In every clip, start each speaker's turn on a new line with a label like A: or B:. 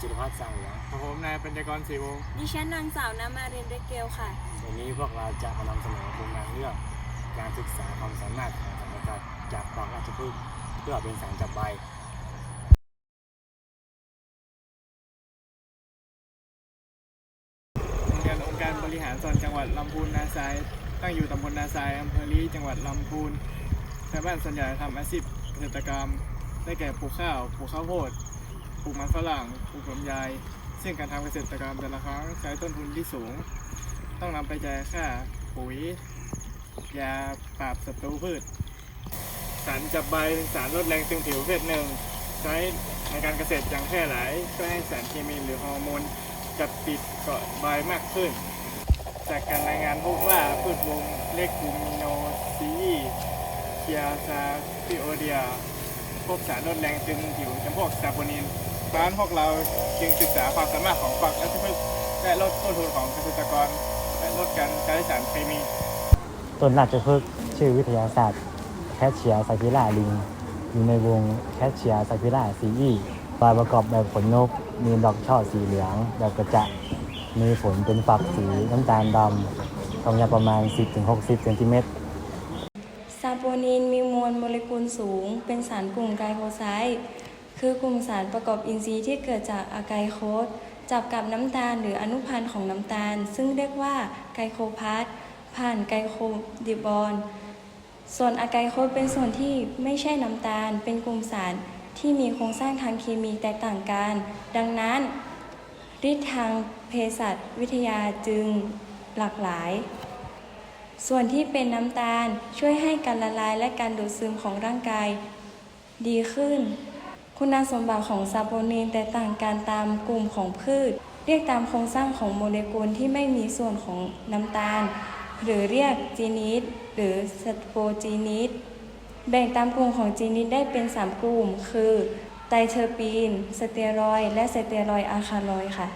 A: จิรพัฒน์สังเหลือง
B: ผมนายปัญญากรศรีวงศ์
C: ดิฉันนางสาวน้ำมาเรียนเรเกลค่ะ
A: วันนี้พวกเราจะมานำเสนอโครงการเรื่องการศึกษาความสามารถของสารสกัดจากฝักราชพฤกษ์เพื่อเป็นสารจับใบ
B: โรงเรียนองค์การบริหารส่วนจังหวัดลำพูนนาทรายตั้งอยู่ตำบลนาทรายอำเภอลีจังหวัดลำพูนชาวบ้านส่วนใหญ่ทำอาชีพเกษตรกรรม ได้แก่ปลูกข้าวปลูกข้าวโพดป ลูกมันฝรั่งปลูกลำไยซึ่งการทำเกษตรกรรมแต่ละครั้งใช้ต้นทุนที่สูง ต้องนำไปจ่ายค่าปุ๋ย ยาปราบศัตรูพืช สารจับใบเป็นสารลดแรงตึงผิวเภทหนึ่ง ใช้ในการเกษตรอย่างแพร่หลายช่วยให้สารเคมีหรือฮอร์โมนจับติดเกาะใบมากขึ้น จากการรายงานพบว่าพืชวงเลกูมิโนซีเคียซาซิโอเดียพบสารลดแรงตึงผิวจำพวกซาโปนิน ร้านพวกเราจึงศึกษาความสามารถของฝักและพืชและลดต้นทุนของเกษตรกร และลดการใช้สารเคมี
D: ต้นราชพฤกษ์ชื่อวิทยาศาสตร์แคชเชียร์ไซพิล่าลิงอยู่ในวงแคชเชียร์ไซพิล่าซีอีใบประกอบแบบขนนก มีดอกช่อสีเหลืองแบบกระจะมีผลเป็นฝักสีน้ำตาลดำความยาวประมาณ 10-60เซนติเมตร
C: ซาโปนินมีมวลโมเลกุลสูง เป็นสารกลุ่มไกลโคไซต์ คือกลุ่มสารประกอบอินทรีย์ที่เกิดจากอะไกโคสจับกับน้ำตาลหรืออนุพันธ์ของน้ำตาล ซึ่งเรียกว่าไกโคพาสผ่านไกโคดิบอน ส่วนอะไกโคสเป็นส่วนที่ไม่ใช่น้ำตาล เป็นกลุ่มสารที่มีโครงสร้างทางเคมีแตกต่างกัน ดังนั้นฤทธิ์ทางเภสัชวิทยาจึงหลากหลาย ส่วนที่เป็นน้ำตาลช่วยให้การละลายและการดูดซึมของร่างกาย ดีขึ้น คุณสมบัติของซาโปนินแตกต่างกันตามกลุ่มของพืช เรียกตามโครงสร้างของโมเลกุลที่ไม่มีส่วนของน้ำตาล หรือเรียกจีนิดหรือสโปจีนิดแบ่งตามกลุ่มของจีนิดได้เป็น 3 กลุ่ม คือไตรเทอร์ปีน สเตียรอย และสเตียรอยอะคาลอยค่ะ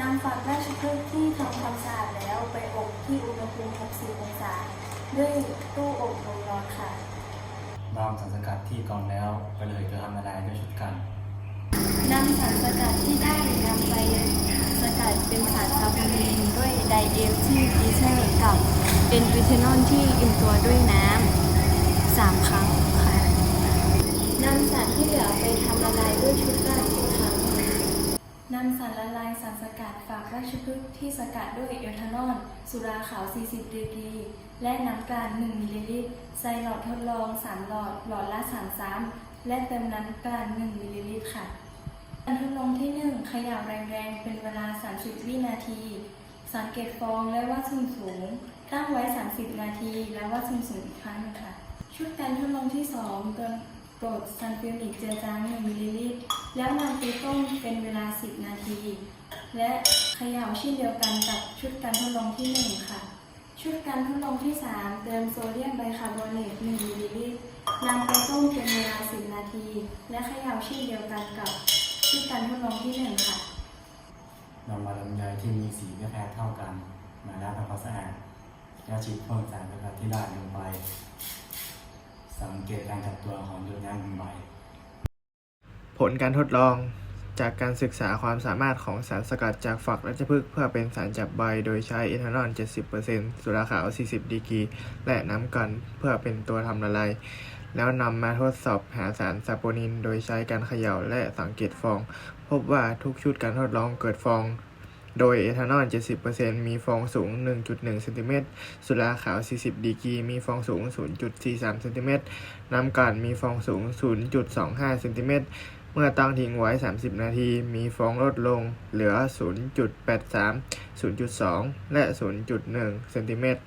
C: นำฝักราชพฤกษ์ที่ทำความสะอาดแล้วไปอบที่อุณหภูมิ 60 องศา ด้วยตู้อบลมร้อนค่ะ
A: นำสารสกัดที่กรองแล้วไปเลยจะทำละลายด้วยชุดกัน
C: นำสารสกัดที่ได้นำไปสกัดเป็นสารคาร์บอเนนด้วยไดเอลที่อีเทอร์กับเป็นวิเทนอลที่อิ่มตัวด้วยน้ำสามครั้งค่ะนำสารที่เหลือไปทำละลายด้วยชุดกันอีกครั้งนำสารละลายสารสกัด ราชพฤกษ์ที่สกัดด้วยเอทานอล สุราขาว 40ดีกรี และน้ำตาล 1มิลลิลิตร ใส่หลอดทดลอง 3 หลอด หลอดละ 3 ซ้ำและเติมน้ำตาล 1มิลลิลิตรค่ะ การทดลองที่ 1 ขย่าแรงๆ เป็นเวลา 30 วินาที สังเกตฟองและวัดส่วนสูง ตั้งไว้ 30 นาที แล้ววัดส่วนสูงอีกครั้งหนึงค่ะ ชุดการทดลองที่2เติมกรดซัลฟิวริกเจือจาง1มิลลิลิตร แล้วนำไปต้มเป็นเวลา 10 นาที และ ขย่าเช่นเดียวกันกับชุดการทดลองที่ 1 ค่ะ ชุดการทดลองที่ 3 เติมโซเดียมไบคาร์บอเนต1มิลลิลิตรนำไปต้มเป็นเวลา 10 นาที และเขย่าเช่นเดียวกันกับชุดการทดลองที่ 1 ค่ะ
A: นำมาลำไยที่มีสีไม่แพ้เท่ากัน มาล้างทำความสะอาดแล้วฉีดพ่นสารสกัดที่ได้ลงไป สังเกตการจับตัวของหยดน้ำบนใบ
B: ผลการทดลอง จากการศึกษาความสามารถของสารสกัดจากฝักราชพฤกษ์เพื่อเป็นสารจับใบ โดยใช้เอทานอล 70%สุราขาว 40 ดีกรีและน้ำกันเพื่อเป็นตัวทำละลายแล้วนำมาทดสอบหาสารซาโปนิน โดยใช้การเขย่าและสังเกตฟอง พบว่าทุกชุดการทดลองเกิดฟอง โดยเอทานอล 70%มีฟองสูง 1.1เซนติเมตรสุราขาว 40 ดีกรีมีฟองสูง 0.43เซนติเมตรน้ำกันมีฟองสูง 0.25เซนติเมตร เมื่อตั้งทิ้งไว้ 30 นาที มีฟองลดลงเหลือ 0.83 0.2 และ 0.1 เซนติเมตร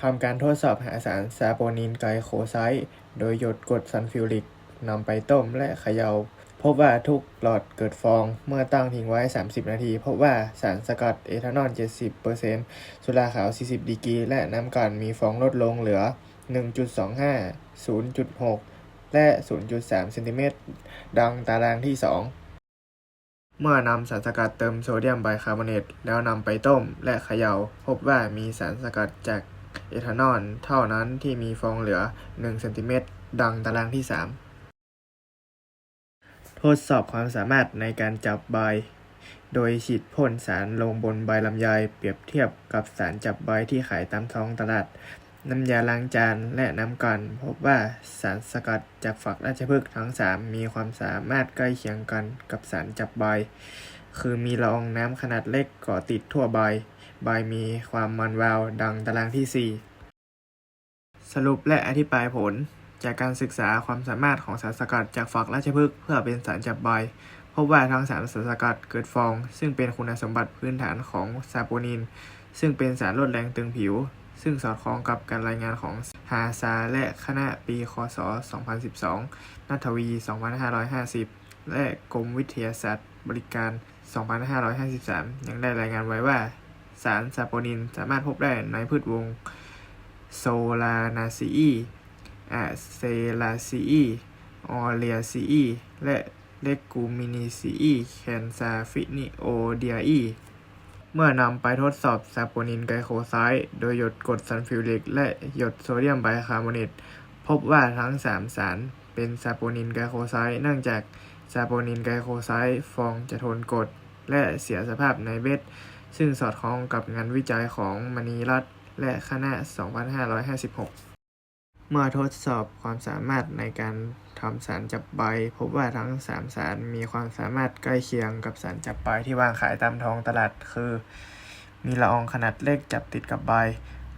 B: ทำการทดสอบหาสารซาโปนินไกลโคไซต์ โดยหยดกรดซัลฟิวริกนำไปต้มและเขยา่า พบว่าทุกหลอดเกิดฟอง เมื่อตั้งทิ้งไว้ 30 นาที พบว่าสารสกัดเอทานอล 70%สุราขาว 40 ดีกรี และน้ำกันมีฟองลดลงเหลือ 1.25 0.6 และ 0.3เซนติเมตรดังตารางที่ 2 เมื่อนำสารสกัดเติมโซเดียมไบคาร์บอเนตแล้วนำไปต้มและเขยา่า พบว่ามีสารสกัดจากเอทานอลเท่านั้นที่มีฟองเหลือ1เซนติเมตรดังตารางที่3ททดสอบความสามารถในการจับใบ โดยฉีดพ่นสารลงบนใบลำไยเปรียบเทียบกับสารจับใบที่ขายตามท้องตลาด น้ำยาล้างจานและน้ำกันพบว่าสารสกัดจากฝักราชพฤกษ์ทั้ง 3 มีความสามารถใกล้เคียงกันกับสารจับใบคือมีละอองน้ำขนาดเล็กเกาะติดทั่วใบใบมีความมันวาว ดังตารางที่ 4 สรุปและอธิบายผล จากการศึกษาความสามารถของสารสกัดจากฝักราชพฤกษ์เพื่อเป็นสารจับใบพบว่าทั้งสารสารสกัดเกิดฟอง ซึ่งเป็นคุณสมบัติพื้นฐานของซาโปนิน ซึ่งเป็นสารลดแรงตึงผิว ซึ่งสอดคล้องกับการรายงานของฮาซาและคณะปีคศ 2012 นัทวี 2550 และกรมวิทยาศาสตร์บริการ 2553 ยังได้รายงานไว้ว่า สารซาโปนินสามารถพบได้ในพืชวงโซลานาซีอะเซลาซีออเลียซีและเลกูมินีซีแคนซาฟินิโอเดียอี เมื่อนำไปทดสอบซาโปนินไกลโคไซด์โดยหยดกรดซัลฟิวริก และหยดโซเดียมไบคาร์บอเนตพบว่าทั้ง 3 สารเป็นซาโปนินไกลโคไซด์เนื่องจากซาโปนินไกลโคไซด์ฟองจะทนกรดและเสียสภาพในเบ็ดซึ่งสอดคล้องกับงานวิจัยของมณีรัตน์และคณะ 2556 เมื่อทดสอบความสามารถในการทำสารจับใบ พบว่าทั้ง 3 สารมีความสามารถใกล้เคียงกับสารจับใบที่วางขายตามท้องตลาดคือ มีละอองขนาดเล็กจับติดกับใบ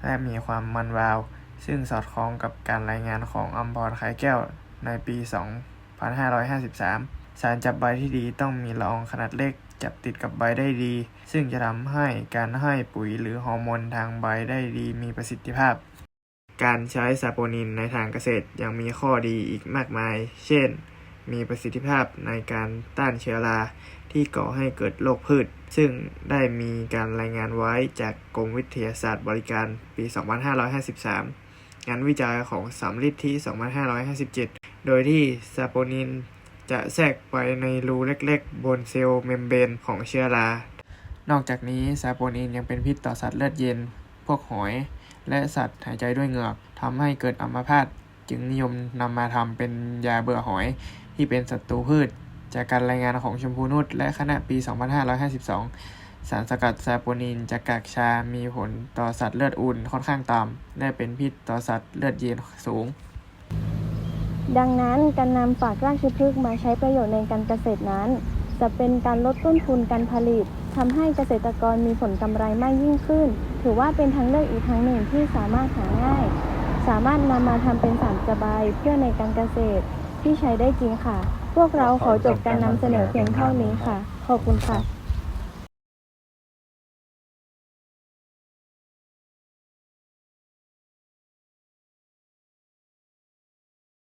B: และมีความมันวาว ซึ่งสอดคล้องกับการรายงานของอัมพรคายแก้วในปี 2553 สารจับใบที่ดีต้องมีละอองขนาดเล็กจับติดกับใบได้ดี ซึ่งจะทำให้การให้ปุ๋ยหรือฮอร์โมนทางใบได้ดีมีประสิทธิภาพ การใช้ซาโปนินในทางเกษตรยังมีข้อดีอีกมากมาย เช่น มีประสิทธิภาพในการต้านเชื้อราที่ก่อให้เกิดโรคพืช ซึ่งได้มีการรายงานไว้จากกรมวิทยาศาสตร์บริการปี 2553 งานวิจัยของสำลิดที่ 2557 โดยที่ซาโปนินจะแทรกไปในรูเล็กๆ บนเซลล์เมมเบรนของเชื้อรา นอกจากนี้ซาโปนินยังเป็นพิษต่อสัตว์เลือดเย็น พวกหอย และสัตว์หายใจด้วยเหงือกทำให้เกิดอัมพาตจึงนิยมนำมาทำเป็นยาเบื่อหอย ที่เป็นศัตรูพืช จากการรายงานของชมพูนุชและคณะปี 2552 สารสกัดซาโปนินจากกากชา มีผลต่อสัตว์เลือดอุ่นค่อนข้างต่ำและเป็นพิษต่อสัตว์เลือดเย็นสูง
C: ดังนั้นการนำฝากราชพฤกษ์มาใช้ประโยชน์ในการเกษตรนั้น จะเป็นการลดต้นทุนการผลิต ทำให้เกษตรกรมีผลกำไรมากยิ่งขึ้น ถือว่าเป็นทางเลือกอีกทางหนึ่งที่สามารถหาง่าย สามารถนำมาทำเป็นสารกระบายเพื่อในการเกษตรที่ใช้ได้จริงค่ะ พวกเราขอจบการนำเสนอเพียงเท่านี้ค่ะ ขอบคุณค่ะ